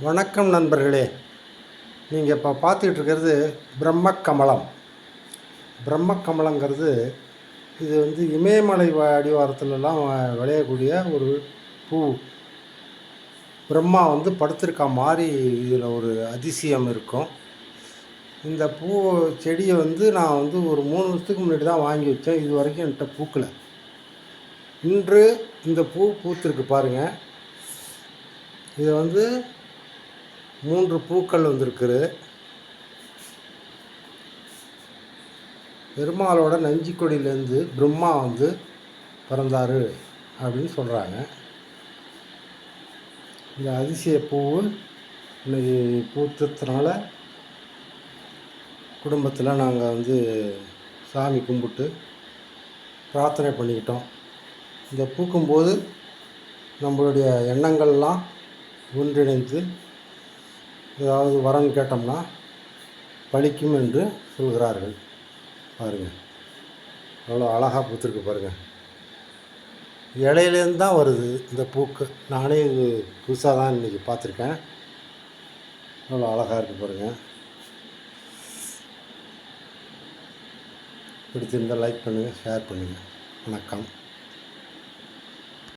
வணக்கம் நண்பர்களே. நீங்கள் இப்போ பார்த்துக்கிட்டு இருக்கிறது பிரம்ம கமலம் பிரம்ம கமலங்கிறது இது வந்து இமயமலை அடிவாரத்துலலாம் வ- விளையக்கூடிய ஒரு பூ. பிரம்மா வந்து படுத்திருக்கா மாதிரி இதில் ஒரு அதிசயம் இருக்கும். இந்த பூ செடியை வந்து நான் வந்து ஒரு மூணு வருஷத்துக்கு முன்னாடி தான் வாங்கி வச்சேன். இது வரைக்கும் என்கிட்ட பூக்கலை. இன்று இந்த பூ பூத்திருக்கு பாருங்கள் இதை வந்து மூன்று பூக்கள் வந்திருக்குது. பெருமாளோட நஞ்சிக்கொடியிலேருந்து பிரம்மா வந்து பிறந்தார் அப்படின்னு சொல்கிறாங்க இந்த அதிசய பூவு இன்னைக்கு பூத்ததுனால குடும்பத்தில் நாங்கள் வந்து சாமி கும்பிட்டு பிரார்த்தனை பண்ணிக்கிட்டோம். இந்த பூக்கும்போது நம்மளுடைய எண்ணங்கள்லாம் ஒன்றிணைந்து ஏதாவது வரம் கேட்டோம்னா பழிக்கும் என்று சொல்கிறார்கள். பாருங்கள் அவ்வளோ அழகாக பூத்திருக்கு பாருங்கள் இலையிலேருந்து தான் வருது இந்த பூக்கு. நானே இது புதுசாக தான் இன்றைக்கி பார்த்துருக்கேன். அவ்வளோ அழகாக இருக்குது பாருங்கள் பிடிச்சிருந்தால் லைக் பண்ணுங்கள் ஷேர் பண்ணுங்கள் வணக்கம்.